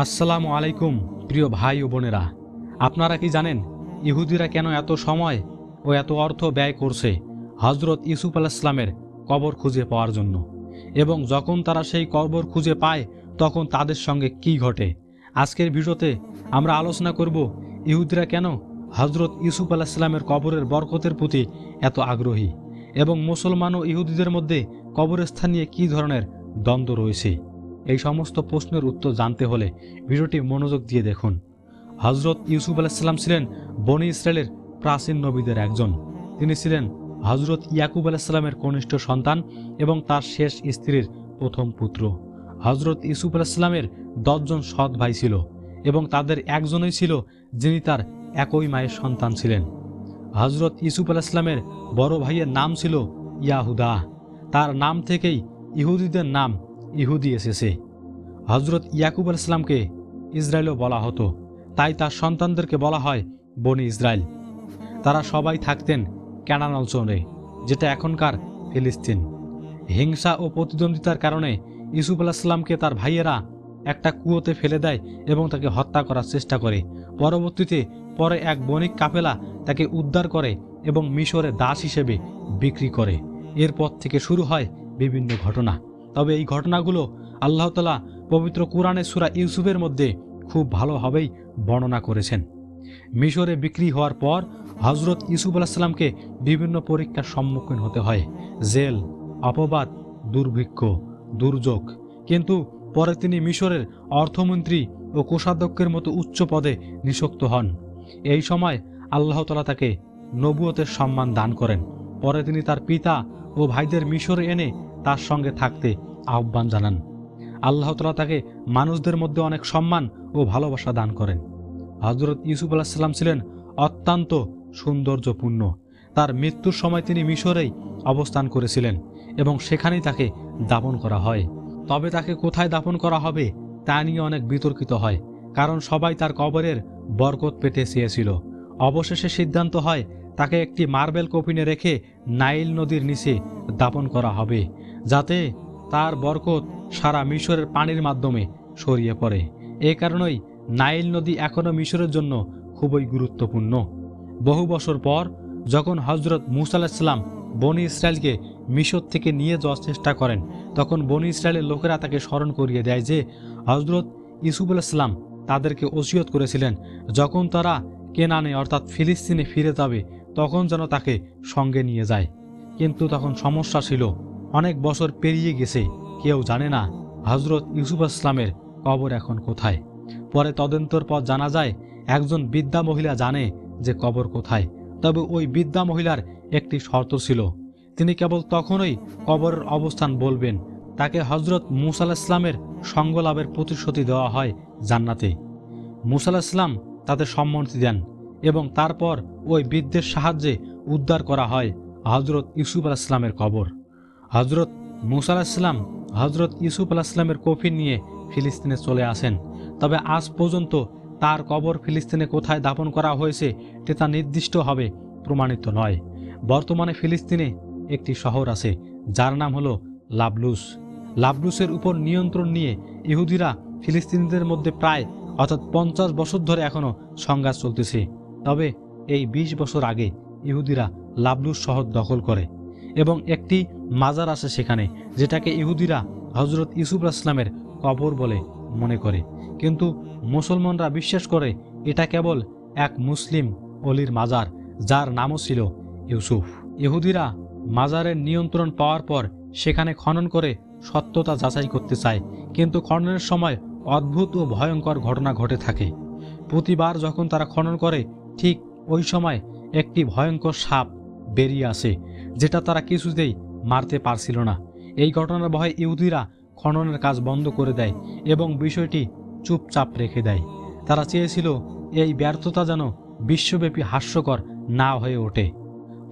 আসসালামু আলাইকুম, প্রিয় ভাই ও বোনেরা। আপনারা কি জানেন ইহুদিরা কেন এত সময় ও এত অর্থ ব্যয় করছে হজরত ইউসুফ আলাইসলামের কবর খুঁজে পাওয়ার জন্য? এবং যখন তারা সেই কবর খুঁজে পায়, তখন তাদের সঙ্গে কি ঘটে? আজকের ভিডিওতে আমরা আলোচনা করব ইহুদিরা কেন হজরত ইউসুফ আলাইসলামের কবরের বরকতের প্রতি এত আগ্রহী? এবং মুসলমান ও ইহুদিদের মধ্যে কবরস্থান নিয়ে কী ধরনের দ্বন্দ্ব রয়েছে? এই সমস্ত প্রশ্নের উত্তর জানতে হলে ভিডিওটি মনোযোগ দিয়ে দেখুন। হজরত ইউসুফ আলাইসাল্লাম ছিলেন বনি ইসরায়েলের প্রাচীন নবীদের একজন। তিনি ছিলেন হজরত ইয়াকুব আলাইসাল্লামের কনিষ্ঠ সন্তান এবং তার শেষ স্ত্রীর প্রথম পুত্র। হজরত ইউসুফ আলাইসাল্লামের দশজন সৎ ভাই ছিল এবং তাদের একজনই ছিল যিনি তার একই মায়ের সন্তান ছিলেন। হজরত ইউসুফ আলাইসলামের বড় ভাইয়ের নাম ছিল ইয়াহুদা। তার নাম থেকেই ইহুদিদের নাম ইহুদি এসেছে। হজরত ইয়াকুব আলাইসলামকে ইসরায়েলও বলা হতো। তাই তার সন্তানদেরকে বলা হয় বনি ইসরায়েল। তারা সবাই থাকতেন ক্যানান অঞ্চলে, যেটা এখনকার ফিলিস্তিন। হিংসা ও প্রতিদ্বন্দ্বিতার কারণে ইউসুফ আলাহিসাল্লামকে তার ভাইয়েরা একটা কুয়োতে ফেলে দেয় এবং তাকে হত্যা করার চেষ্টা করে। পরবর্তীতে পরে এক বণিক কাফেলা তাকে উদ্ধার করে এবং মিশরে দাস হিসেবে বিক্রি করে। এরপর থেকে শুরু হয় বিভিন্ন ঘটনা। তবে এই ঘটনাগুলো আল্লাহ তালা পবিত্র কোরআনে সুরা ইউসুফের মধ্যে খুব ভালোভাবেই বর্ণনা করেছেন। মিশরে বিক্রি হওয়ার পর হজরত ইউসুফ আলাহিসাল্লামকে বিভিন্ন পরীক্ষার সম্মুখীন হতে হয়। জেল, অপবাদ, দুর্ভিক্ষ, দুর্যোগ। কিন্তু পরে তিনি মিশরের অর্থমন্ত্রী ও কোষাধ্যক্ষের মতো উচ্চ পদে নিযুক্ত হন। এই সময় আল্লাহ তালা তাকে নবুয়তের সম্মান দান করেন। পরে তিনি তার পিতা ও ভাইদের মিশরে এনে তার সঙ্গে থাকতে আহ্বান জানান। আল্লাহ তালা তাকে মানুষদের মধ্যে অনেক সম্মান ও ভালোবাসা দান করেন। হজরত ইউসুফ আলাহিসাল্লাম ছিলেন অত্যন্ত সৌন্দর্যপূর্ণ। তার মৃত্যুর সময় তিনি মিশরেই অবস্থান করেছিলেন এবং সেখানেই তাকে দাপন করা হয়। তবে তাকে কোথায় দাপন করা হবে তা নিয়ে অনেক বিতর্কিত হয়, কারণ সবাই তার কবরের বরকত পেতে চেয়েছিল। অবশেষে সিদ্ধান্ত হয় তাকে একটি মার্বেল কফিনে রেখে নাইল নদীর নিচে দাপন করা হবে, যাতে তার বরকত সারা মিশরের পানির মাধ্যমে ছড়িয়ে পড়ে। এ কারণেই নাইল নদী এখনও মিশরের জন্য খুবই গুরুত্বপূর্ণ। বহু বছর পর যখন হজরত মুসা আলাহিসাল্লাম বনি ইসরায়েলকে মিশর থেকে নিয়ে যাওয়ার চেষ্টা করেন, তখন বনি ইসরায়েলের লোকেরা তাকে স্মরণ করিয়ে দেয় যে হজরত ইসুফ আলাহিসাল্লাম তাদেরকে ওসিয়ত করেছিলেন, যখন তারা কেনানে অর্থাৎ ফিলিস্তিনে ফিরে যাবে তখন যেন তাকে সঙ্গে নিয়ে যায়। কিন্তু তখন সমস্যা ছিল। অনেক বছর পেরিয়ে গেছে। কেউ জানে না হজরত ইউসুফ ইসলামের কবর এখন কোথায়। পরে তদন্তর পর জানা যায়, একজন বিদ্যা মহিলা জানে যে কবর কোথায়। তবে ওই বিদ্যা মহিলার একটি শর্ত ছিল। তিনি কেবল তখনই কবরের অবস্থান বলবেন। তাকে হজরত মুসা ইসলামের সঙ্গলাভের প্রতিশ্রুতি দেওয়া হয় জান্নাতে। মুসা ইসলাম তাদের সম্মতি দেন। এবং তারপর ওই বৃদ্ধের সাহায্যে উদ্ধার করা হয় হজরত ইউসুফ আলাহিসামের কবর। হজরত মুসা আলাহিসাম হজরত ইউসুফ আলাহিসামের কফিন নিয়ে ফিলিস্তিনে চলে আসেন। তবে আজ পর্যন্ত তার কবর ফিলিস্তিনে কোথায় দাপন করা হয়েছে তা নির্দিষ্টভাবে প্রমাণিত নয়। বর্তমানে ফিলিস্তিনে একটি শহর আছে, যার নাম হলো লাবলুস। লাবলুসের উপর নিয়ন্ত্রণ নিয়ে ইহুদিরা ফিলিস্তিনিদের মধ্যে প্রায় অর্থাৎ পঞ্চাশ বছর ধরে এখনও সংঘাত চলতেছে। তবে এই ২০ বছর আগে ইহুদিরা লাবলুস শহর দখল করে এবং একটি মাজার আছে সেখানে, যেটাকে ইহুদিরা হজরত ইউসুফ আসলামের কবর বলে মনে করে। কিন্তু মুসলমানরা বিশ্বাস করে এটা কেবল এক মুসলিম অলির মাজার, যার নামও ছিল ইউসুফ। ইহুদিরা মাজারের নিয়ন্ত্রণ পাওয়ার পর সেখানে খনন করে সত্যতা যাচাই করতে চায়। কিন্তু খননের সময় অদ্ভুত ও ভয়ঙ্কর ঘটনা ঘটে থাকে। প্রতিবার যখন তারা খনন করে ঠিক ওই সময় একটি ভয়ঙ্কর সাপ বেরিয়ে আসে, যেটা তারা কিছুতেই মারতে পারছিল না। এই ঘটনার ভয়ে ইহুদিরা খননের কাজ বন্ধ করে দেয় এবং বিষয়টি চুপচাপ রেখে দেয়। তারা চেয়েছিল এই ব্যর্থতা যেন বিশ্বব্যাপী হাস্যকর না হয়ে ওঠে।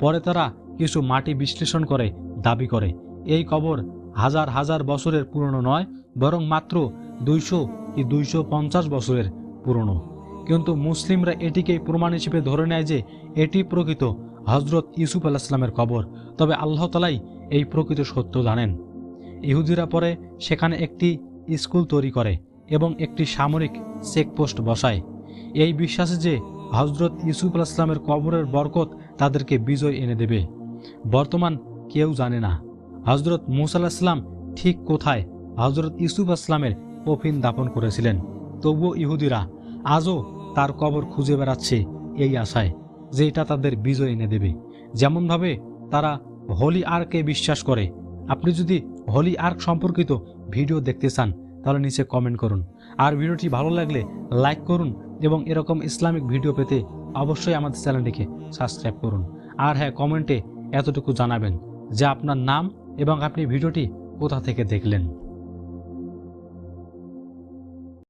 পরে তারা কিছু মাটি বিশ্লেষণ করে, দাবি করে। এই কবর হাজার হাজার বছরের পুরনো নয়, বরং মাত্র দুইশো কি দুইশো পঞ্চাশ বছরের পুরনো। কিন্তু মুসলিমরা এটিকেই প্রমাণ হিসেবে ধরে নেয় যে এটি প্রকৃত হজরত ইউসুফ আলাহিসামের কবর। তবে আল্লাহ তালাই এই প্রকৃত সত্য জানেন। ইহুদিরা পরে সেখানে একটি স্কুল তৈরি করে এবং একটি সামরিক চেকপোস্ট বসায়। এই বিশ্বাসে যে হজরত ইউসুফ আলাইসলামের কবরের বরকত তাদেরকে বিজয় এনে দেবে, বর্তমান কেউ জানে না। হজরত মুসাল্লাহাম ঠিক কোথায় হজরত ইউসুফ আসলামের কফিন দাপন করেছিলেন? তবুও ইহুদিরা আজও তার কবর খুঁজে বেড়াচ্ছে এই আশায় যে এটা তাদের বিজয় এনে দেবে। যেমনভাবে তারা হোলি আর্কে বিশ্বাস করে। আপনি যদি হোলি আর্ক সম্পর্কিত ভিডিও দেখতে চান, তাহলে নিচে কমেন্ট করুন। আর ভিডিওটি ভালো লাগলে লাইক করুন এবং এরকম ইসলামিক ভিডিও পেতে অবশ্যই আমাদের চ্যানেলটিকে সাবস্ক্রাইব করুন। আর হ্যাঁ কমেন্টে এতটুকু জানাবেন যে আপনার নাম এবং আপনি ভিডিওটি কোথা থেকে দেখলেন।